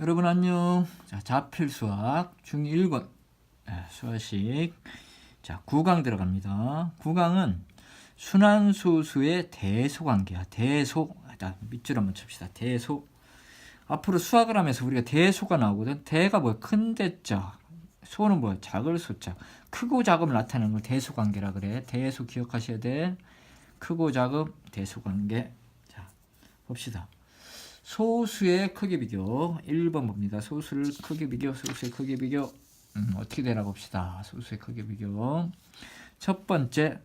여러분 안녕. 자, 자필 수학 중1 권 수화식 자, 9강 들어갑니다. 9강은 순환소수의 대소관계야. 대소. 자, 밑줄 한번 칩시다. 대소. 앞으로 수학을 하면서 우리가 대소가 나오거든. 대가 뭐야? 큰 대자. 소는 뭐야? 작을 소자. 크고 작음을 나타내는 걸 대소관계라 그래. 대소 기억하셔야 돼. 크고 작음 대소관계. 자, 봅시다. 소수의 크기 비교 1번 봅니다. 소수를 크기 비교, 소수의 크기 비교 음, 어떻게 되나 봅시다. 소수의 크기 비교 첫 번째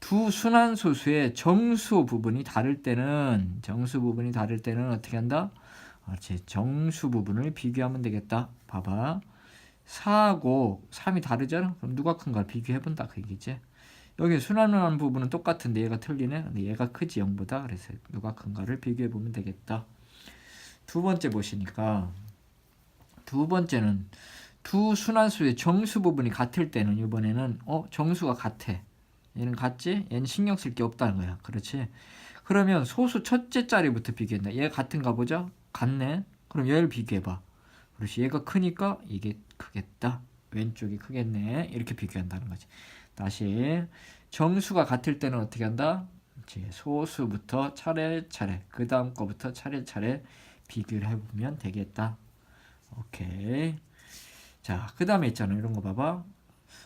두 순환 소수의 정수 부분이 다를 때는 정수 부분이 다를 때는 어떻게 한다? 아, 제 정수 부분을 비교하면 되겠다. 봐봐. 4하고 3이 다르잖아. 그럼 누가 큰가 비교해 본다 그 얘기지. 여기 순환하는 부분은 똑같은데 얘가 틀리네. 근데 얘가 크지 0보다. 그래서 누가 큰가를 비교해 보면 되겠다. 두 번째 보시니까 두 번째는 두 순환수의 정수 부분이 같을 때는 이번에는 어 정수가 같아. 얘는 같지? 얘는 신경 쓸 게 없다는 거야. 그렇지? 그러면 소수 첫째 자리부터 비교한다 얘 같은가 보자 같네. 그럼 얘를 비교해봐. 그렇지. 얘가 크니까 이게 크겠다. 왼쪽이 크겠네. 이렇게 비교한다는 거지. 다시 정수가 같을 때는 어떻게 한다. 소수부터 차례차례 그 다음 거부터 차례차례 비교를 해보면 되겠다. 오케이. 자, 그 다음에 있잖아. 이런 거 봐봐.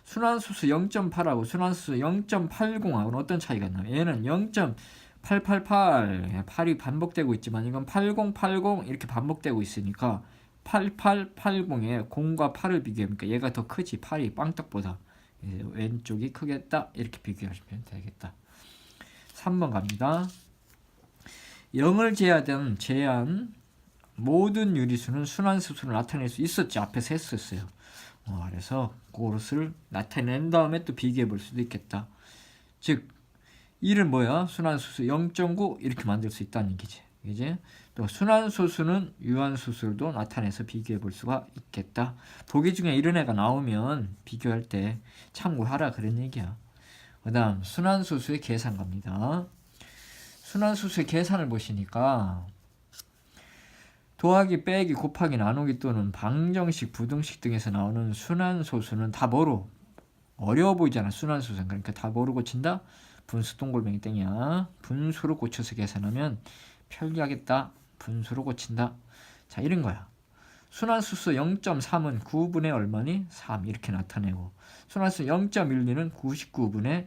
순환수수 0.8하고 순환수수 0.80하고는 어떤 차이가 있나? 얘는 0.888, 8이 반복되고 있지만 이건 8080 이렇게 반복되고 있으니까 8880에 0과 8을 비교해보니까 얘가 더 크지. 8이 빵떡보다. 왼쪽이 크겠다. 이렇게 비교하시면 되겠다. 3번 갑니다. 0을 제외하던 제한 모든 유리수는 순환수수를 나타낼 수 있었지 앞에서 했었어요. 어, 그래서 그것을 나타낸 다음에 또 비교해 볼 수도 있겠다. 즉 1은 뭐야? 순환수수 0.9 이렇게 만들 수 있다는 얘기지. 이제 또 순환수수는 유한수수도 나타내서 비교해 볼 수가 있겠다. 보기 중에 이런 애가 나오면 비교할 때 참고하라 그런 얘기야. 그 다음 순환수수의 계산 갑니다. 순환수수의 계산을 보시니까 더하기, 빼기, 곱하기, 나누기 또는 방정식, 부등식 등에서 나오는 순환소수는 다 뭐로? 어려워 보이잖아 순환소수는. 그러니까 다 뭐로 고친다? 분수 동글뱅이 땡이야. 분수로 고쳐서 계산하면 편리하겠다. 분수로 고친다. 자 이런 거야. 순환수수 0.3은 9분의 얼마니? 3 이렇게 나타내고. 순환수 0.12는 99분의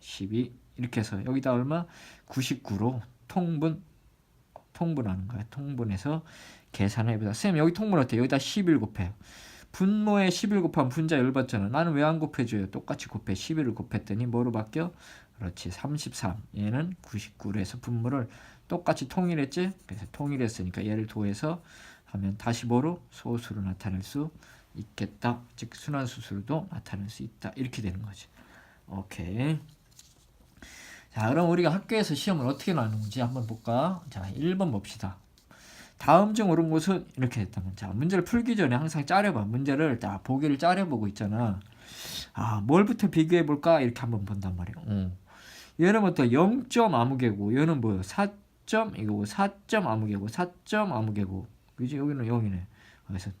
12 이렇게 해서 여기다 얼마? 99로 통분 통분하는 거야. 통분해서 계산해보자. 쌤 여기 통분 어때? 여기다 11 곱해. 분모에 11 곱하면 분자 열받잖아. 나는 왜 안 곱해줘요? 똑같이 곱해. 11을 곱했더니 뭐로 바뀌어? 그렇지. 33. 얘는 99로 해서 분모를 똑같이 통일했지? 그래서 통일했으니까 얘를 도해서 하면 다시 뭐로? 소수로 나타낼 수 있겠다. 즉 순환수수로도 나타낼 수 있다. 이렇게 되는 거지. 오케이. 자, 그럼 우리가 학교에서 시험을 어떻게 나누는지 한번 볼까? 자, 1번 봅시다. 다음 중 옳은 것은 이렇게 됐다면 자, 문제를 풀기 전에 항상 짜려봐. 문제를 딱 보기를 짜려보고 있잖아. 아, 뭘부터 비교해 볼까? 이렇게 한번 본단 말이야. 어. 얘는 뭐또 0점 아무 개고, 얘는 뭐요? 4점 이거고, 4점 아무 개고, 4점 아무 개고. 그지? 여기는 0이네. 그래서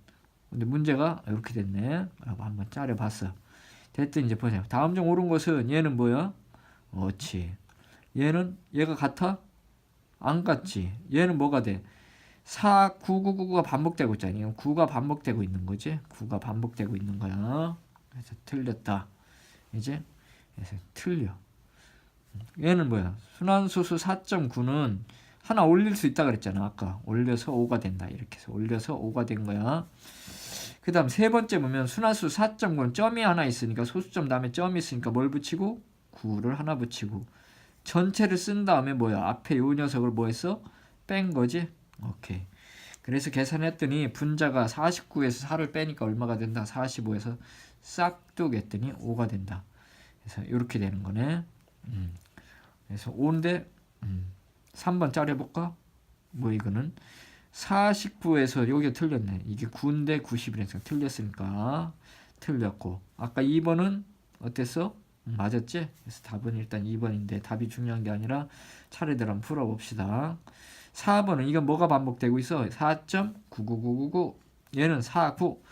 근데 문제가 이렇게 됐네. 라고 한번 짜려 봤어. 됐더니 이제 보세요. 다음 중 옳은 것은 얘는 뭐야? 어치. 얘는 얘가 같아? 안 같지. 얘는 뭐가 돼? 4, 9, 9, 9가 반복되고 있잖아요. 9가 반복되고 있는 거지. 9가 반복되고 있는 거야. 그래서 틀렸다. 이제 그래서 틀려. 얘는 뭐야? 순환수수 4.9는 하나 올릴 수 있다 그랬잖아. 아까 올려서 5가 된다. 이렇게 해서 올려서 5가 된 거야. 그 다음 세 번째 보면 순환수 4.9는 점이 하나 있으니까 소수점 다음에 점이 있으니까 뭘 붙이고 9를 하나 붙이고 전체를 쓴 다음에 뭐야 앞에 요 녀석을 뭐 했어? 뺀 거지? 오케이 그래서 계산했더니 분자가 49에서 4를 빼니까 얼마가 된다? 45에서 싹둑 했더니 5가 된다 그래서 이렇게 되는 거네 음. 그래서 5인데 음. 3번 짜려볼까? 뭐 이거는 49에서 여기가 틀렸네 이게 9인데 90이라서 틀렸으니까 틀렸고 아까 2번은 어땠어? 맞았지? 그래서 답은 일단 2번인데 답이 중요한 게 아니라 차례대로 한번 풀어봅시다. 4번은 이건 뭐가 반복되고 있어? 4.99999 얘는 49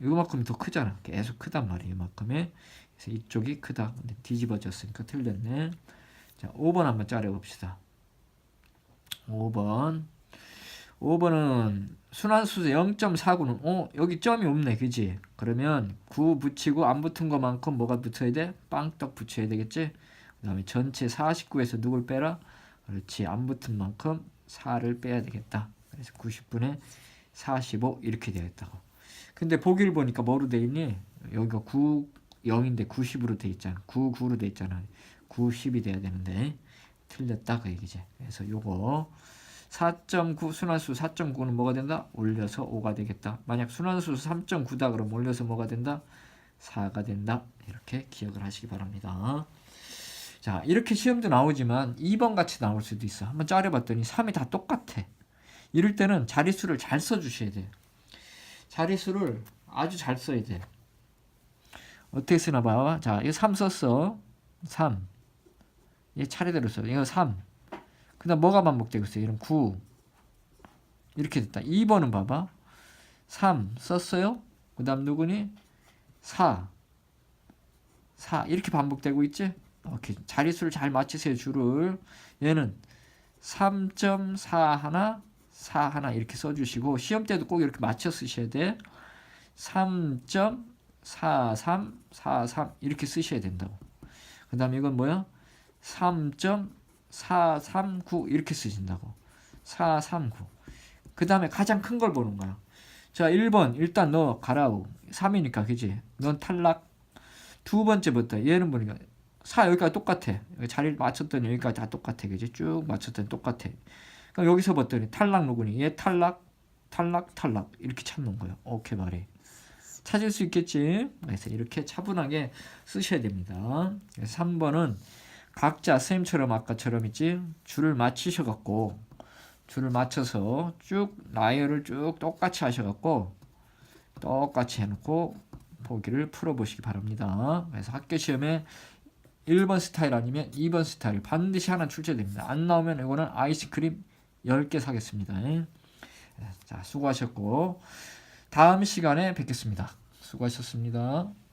이거만큼이 더 크잖아. 계속 크단 말이에요. 이만큼에. 그래서 이쪽이 크다. 근데 뒤집어졌으니까 틀렸네. 자, 5번 한번 짜려 봅시다. 5번. 5번은 순환수소 0.49는 어 여기 점이 없네 그지? 그러면 9 붙이고 안 붙은 것만큼 뭐가 붙어야 돼? 빵떡 붙여야 되겠지? 그 다음에 전체 49에서 누굴 빼라? 그렇지 안 붙은 만큼 4를 빼야 되겠다. 그래서 90분의 45 이렇게 되겠다고. 근데 보기를 보니까 뭐로 돼 있니? 여기가 9 0인데 90으로 돼 있잖아. 9 9로 돼 있잖아. 90이 돼야 되는데. 틀렸다 그 얘기지. 그래서 요거 4.9 순환수 4.9는 뭐가 된다? 올려서 5가 되겠다. 만약 순환수 3.9다 그럼 올려서 뭐가 된다? 4가 된다. 이렇게 기억을 하시기 바랍니다. 자, 이렇게 시험도 나오지만 2번 같이 나올 수도 있어. 한번 짜려봤더니 3이 다 똑같아. 이럴 때는 자릿수를 잘 써주셔야 돼요. 자릿수를 아주 잘 써야 돼. 어떻게 쓰나 봐. 자, 이거 3 썼어. 3. 얘 차례대로 써. 이거 3. 그 다음 뭐가 반복되고 있어요? 이런 9 이렇게 됐다 2번은 봐봐 3 썼어요 그 다음 누구니? 4 4 이렇게 반복되고 있지? 오케이 자릿수를 잘 맞추세요 줄을 얘는 3.4 하나 4 하나 이렇게 써주시고 시험 때도 꼭 이렇게 맞춰 쓰셔야 돼 3.4343 이렇게 쓰셔야 된다고 그 다음 이건 뭐야? 3. 439 이렇게 쓰신다고. 439. 그 다음에 가장 큰 걸 보는 거야. 자, 1번 일단 너 가라우. 3이니까 그지? 넌 탈락. 두 번째부터 얘는 보니까 4 여기까지 똑같아. 자리를 맞췄더니 여기까지 다 똑같아. 그지? 쭉 맞췄더니 똑같아. 그럼 여기서 봤더니 탈락 누구니? 얘 탈락, 탈락, 탈락. 이렇게 찾는 거야. 오케이 말해. 찾을 수 있겠지? 그래서 이렇게 차분하게 쓰셔야 됩니다. 그래서 3번은 각자 선생님처럼 아까처럼 있지 줄을 맞추셔갖고 줄을 맞춰서 쭉 라이어를 쭉 똑같이 하셔갖고 똑같이 해놓고 보기를 풀어보시기 바랍니다. 그래서 학교 시험에 1번 스타일 아니면 2번 스타일 반드시 하나 출제됩니다. 안 나오면 이거는 아이스크림 10개 사겠습니다. 자, 수고하셨고 다음 시간에 뵙겠습니다. 수고하셨습니다.